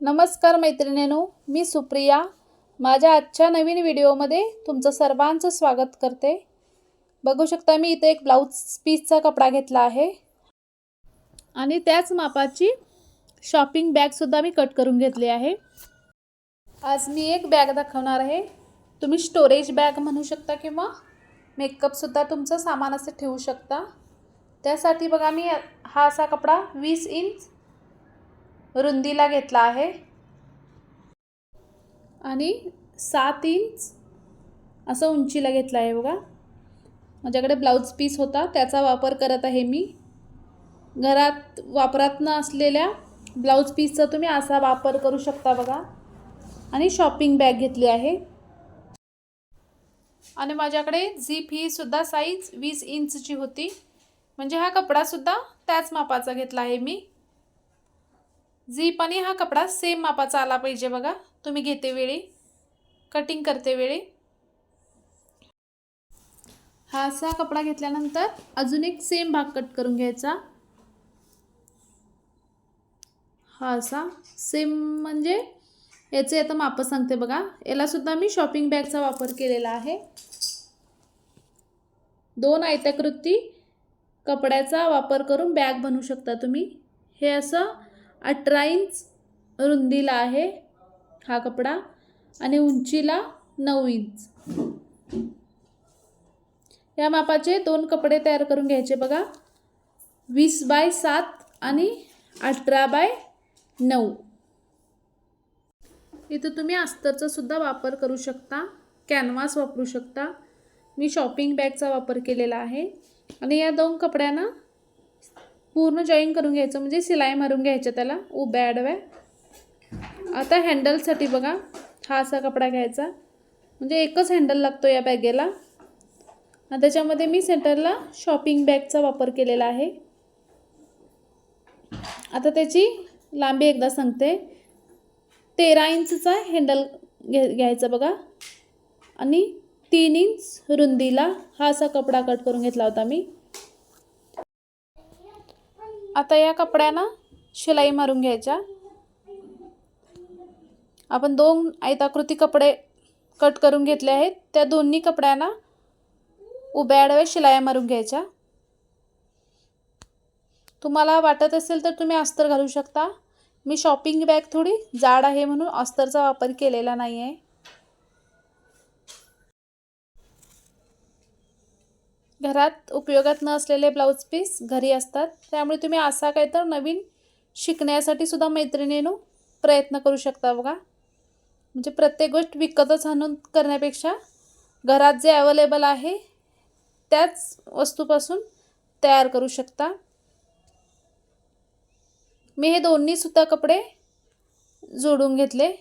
नमस्कार मैत्रिणीनो मी सुप्रिया. माझ्या आजच्या नवीन व्हिडिओमध्ये तुमचं सर्वांचं स्वागत करते. बघू शकता मी इथे एक ब्लाऊज पीसचा कपडा घेतला आहे. आणि त्याच मापाची शॉपिंग बॅगसुद्धा मी कट करून घेतली आहे. आज मी एक बॅग दाखवणार आहे. तुम्ही स्टोरेज बॅग म्हणू शकता किंवा मेकअपसुद्धा तुमचं सामान असं ठेवू शकता. त्यासाठी बघा मी हा असा कपडा वीस इंच रुंदीला घेतला आहे. आणि सात इंच असं उंचीला घेतला आहे बघा. माझ्याकडे ब्लाऊज पीस होता त्याचा वापर करत आहे मी. घरात वापरात न असलेल्या ब्लाऊज पीसचा तुम्ही असा वापर करू शकता बघा. आणि शॉपिंग बॅग घेतली आहे. आणि माझ्याकडे झीप ही सुद्धा साईज वीस इंचची होती. म्हणजे हा कपडासुद्धा त्याच मापाचा घेतला आहे मी. झीप आणि हा कपडा सेम मापाचा आला पाहिजे बघा. तुम्ही घेते वेळी. कटिंग करते वेळी. हा असा कपडा घेतल्यानंतर अजून एक सेम भाग कट करून घ्यायचा. हा असा सेम म्हणजे याचे आता माप सांगते बघा. याला सुद्धा मी शॉपिंग बॅगचा वापर केलेला आहे. दोन आयताकृती कपड्याचा वापर करून बॅग बनवू शकता तुम्ही. हे असं अठरा इंच रुंदीला आहे हा कपडा आणि उंचीला नऊ इंच. या मापाचे दोन कपडे तयार करून घ्यायचे बघा. वीस बाय सात आणि अठरा बाय नऊ. इथं तुम्ही अस्तरचा सुद्धा वापर करू शकता. कॅनव्हास वापरू शकता. मी शॉपिंग बॅगचा वापर केलेला आहे. आणि या दोन कपड्यांना पूर्ण जॉईन करून घ्यायचं म्हणजे सिलाई मारून घ्यायचं त्याला. उभ्या आडव्या आता हँडलसाठी बघा हा असा कपडा घ्यायचा. म्हणजे एकच हँडल लागतो या बॅगेला आणि त्याच्यामध्ये मी सेंटरला शॉपिंग बॅगचा वापर केलेला आहे. आता त्याची लांबी एकदा सांगते. तेरा इंचचा हँडल घे घ्यायचा बघा. आणि तीन इंच रुंदीला हा असा कपडा कट करून घेतला होता मी. आता या कपड्यांना शिलाई मारून घ्यायच्या. आपण दोन आयताकृती कपडे कट करून घेतले आहेत. त्या दोन्ही कपड्यांना उभ्या आडव्या शिलाया मारून घ्यायच्या. तुम्हाला वाटत असेल तर तुम्ही अस्तर घालू शकता. मी शॉपिंग बॅग थोडी जाड आहे म्हणून अस्तरचा वापर केलेला नाही आहे घरात उपयोगात न असलेले ब्लाऊज पीस घरी असतात. त्यामुळे तुम्ही असा काय तर नवीन शिकण्यासाठी सुद्धा मैत्रिणीनो प्रयत्न करू शकता बघा. म्हणजे प्रत्येक गोष्ट विकतच आणून करण्यापेक्षा घरात जे अवेलेबल आहे त्याच वस्तूपासून तयार करू शकता. मी हे दोन्हीसुद्धा कपडे जोडून घेतले.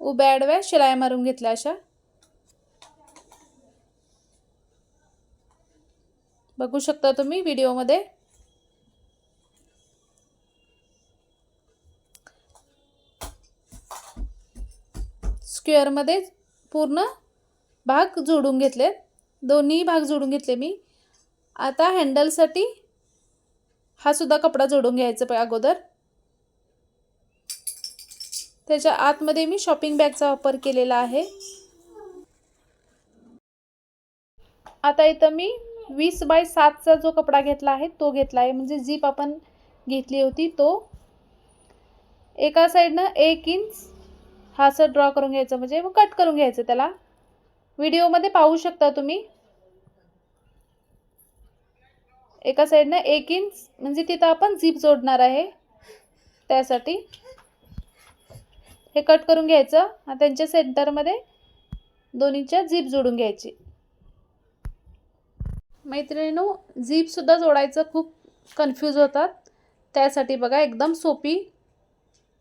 उभ्या आडव्या शिलाई मारून घेतल्या अशा. बघू शकता तुम्ही व्हिडिओमध्ये. स्क्वेअरमध्ये पूर्ण भाग जोडून घेतले. दोन्ही भाग जोडून घेतले मी. आता हँडलसाठी हा सुद्धा कपडा जोडून घ्यायचा प अगोदर. त्याच्या आतमध्ये मी शॉपिंग बॅगचा वापर केलेला आहे. आता इथं मी वीस बाय सातचा जो कपडा घेतला आहे तो घेतला आहे. म्हणजे जीप आपण घेतली होती तो एका साईडनं एक इंच हा असं ड्रॉ करून घ्यायचं. म्हणजे मग कट करून घ्यायचं त्याला. व्हिडिओमध्ये पाहू शकता तुम्ही. एका साईडनं एक इंच म्हणजे तिथं आपण झीप जोडणार आहे. त्यासाठी हे कट करून घ्यायचं. त्यांच्या सेंटरमध्ये दोन्हीच्या झीप जोडून घ्यायची. मैत्रिणीनो झीपसुद्धा जोडायचं खूप कन्फ्यूज होतात. त्यासाठी बघा एकदम सोपी.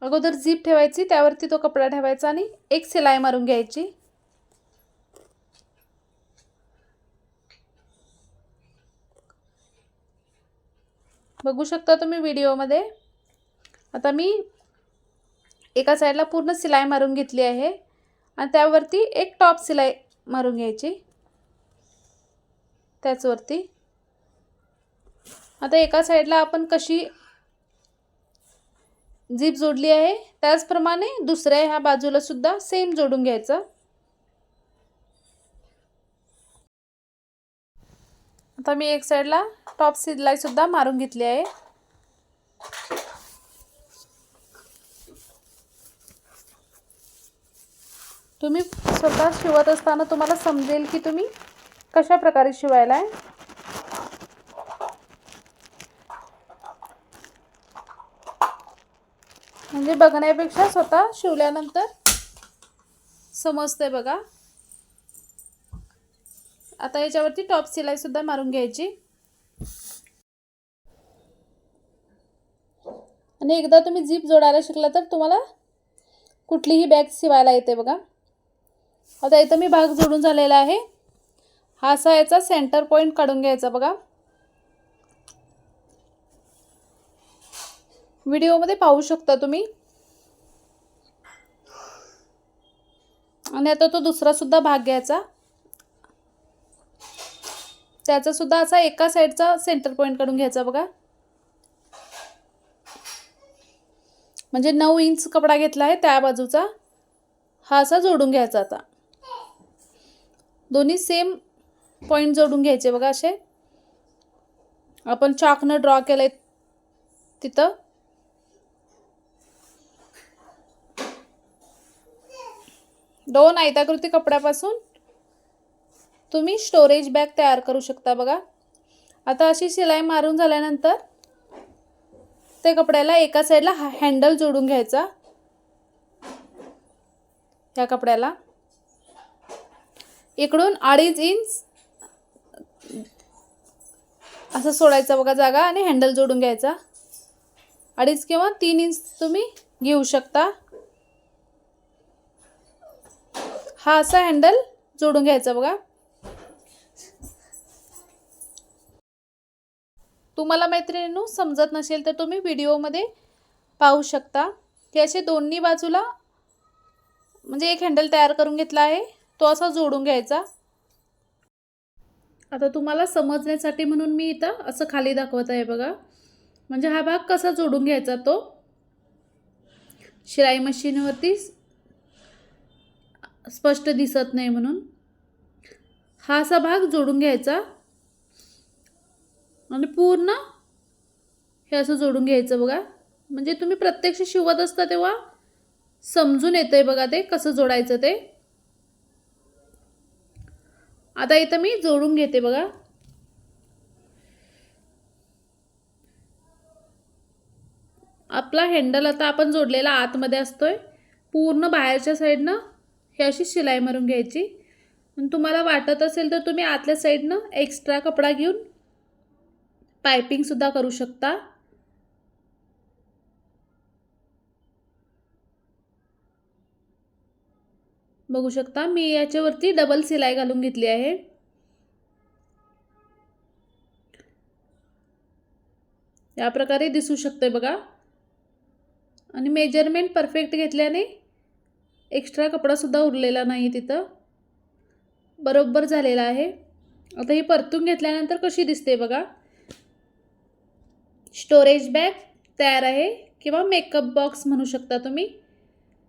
अगोदर झीप ठेवायची त्यावरती तो कपडा ठेवायचा आणि एक सिलाई मारून घ्यायची. बघू शकता तुम्ही व्हिडिओमध्ये. आता मी एका साईडला पूर्ण सिलाई मारून घेतली आहे. आणि त्यावरती एक टॉप सिलाई मारून घ्यायची. त्याचवरती. आता एका साईडला आपण कशी जीप जोडली आहे त्याचप्रमाणे दुसऱ्या ह्या बाजूला सुद्धा सेम जोडून घ्यायचं. आता मी एक साईडला टॉप सिलाई सुद्धा मारून घेतली आहे. तुम्ही स्वतः शिवत असताना तुम्हाला समजेल की तुम्ही कशा प्रकारे शिवायला आहे? म्हणजे बघण्यापेक्षा स्वतः शिवल्यानंतर समजतंय बघा. आता याच्यावरती टॉप सिलाई सुद्धा मारून घ्यायची. आणि एकदा तुम्ही जीप जोडायला शिकला तर तुम्हाला कुठलीही बॅग शिवायला येते बघा. आता इथं मी भाग जोडून झालेला आहे. हा असा याचा सेंटर पॉईंट काढून घ्यायचा बघा. व्हिडिओमध्ये पाहू शकता तुम्ही. आणि आता तो दुसरा सुद्धा भाग घ्यायचा. त्याचा सुद्धा असा एका साईडचा सेंटर पॉईंट काढून घ्यायचा बघा. म्हणजे नऊ इंच कपडा घेतला आहे त्या बाजूचा. हा असा जोडून घ्यायचा आता. दोन्ही सेम पॉईंट जोडून घ्यायचे बघा असे. आपण चाकनं ड्रॉ केलं आहे तिथं. दोन आयताकृती कपड्यापासून तुम्ही स्टोरेज बॅग तयार करू शकता बघा. आता अशी शिलाई मारून झाल्यानंतर ते कपड्याला एका साईडला हँडल जोडून घ्यायचा. ह्या कपड्याला. इकडून अडीच इंच असं सोडायचं बघा जागा आणि हँडल जोडून घ्यायचा. अडीच किंवा तीन इंच तुम्ही घेऊ शकता. हा असा हँडल जोडून घ्यायचा बघा. तुम्हाला मैत्रिणींनो समजत नसेल तर तुम्ही व्हिडिओमध्ये पाहू शकता. की असे दोन्ही बाजूला म्हणजे एक हँडल तयार करून घेतला आहे. तो असा जोडून घ्यायचा. आता तुम्हाला समजण्यासाठी म्हणून मी इथं असं खाली दाखवत आहे बघा. म्हणजे हा भाग कसा जोडून घ्यायचा तो? शिलाई मशीनवरती स्पष्ट दिसत नाही म्हणून. हा असा भाग जोडून घ्यायचा. आणि पूर्ण हे असं जोडून घ्यायचं बघा. म्हणजे तुम्ही प्रत्यक्ष शिवत असता तेव्हा समजून येतं आहे बघा ते कसं जोडायचं ते. आता इथं मी जोडून घेते बघा. आपला हँडल आता आपण जोडलेला आतमध्ये असतोय. पूर्ण बाहेरच्या साईडनं हे अशी शिलाई मारून घ्यायची. तुम्हाला वाटत असेल तर तुम्ही आतल्या साईडनं एक्स्ट्रा कपडा घेऊन पायपिंगसुद्धा करू शकता. बघू शकता. मी याच्यावरती डबल सिलाई घालून घेतली आहे. या प्रकारे दिसू शकते बघा. आणि मेजरमेंट परफेक्ट घेतल्याने एक्स्ट्रा कपडासुद्धा उरलेला नाही तिथं. बरोबर झालेला आहे. आता ही परतून घेतल्यानंतर कशी दिसते बघा. स्टोरेज बॅग तयार आहे किंवा मेकअप बॉक्स म्हणू शकता तुम्ही.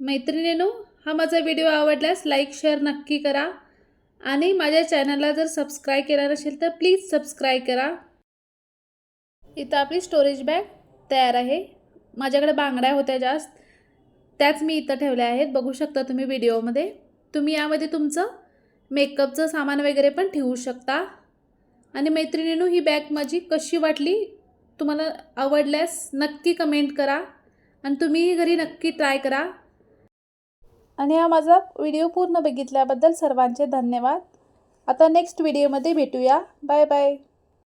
मैत्रिणीनो हा माझा व्हिडिओ आवडल्यास लाईक शेअर नक्की करा. आणि माझ्या चॅनलला जर सबस्क्राईब केला नसेल तर प्लीज सबस्क्राईब करा. इथं आपली स्टोरेज बॅग तयार आहे. माझ्याकडे बांगड्या होत्या जास्त. त्याच मी इथं ठेवल्या आहेत. बघू शकता तुम्ही व्हिडिओमध्ये तुम्ही यामध्ये तुमचं मेकअपचं सामान वगैरे पण ठेवू शकता. आणि मैत्रिणीनं ही बॅग माझी कशी वाटली तुम्हाला आवडल्यास नक्की कमेंट करा. आणि तुम्हीही घरी नक्की ट्राय करा. आणि हा माझा व्हिडिओ पूर्ण बघितल्याबद्दल सर्वांचे धन्यवाद. आता नेक्स्ट व्हिडिओमध्ये भेटूया. Bye bye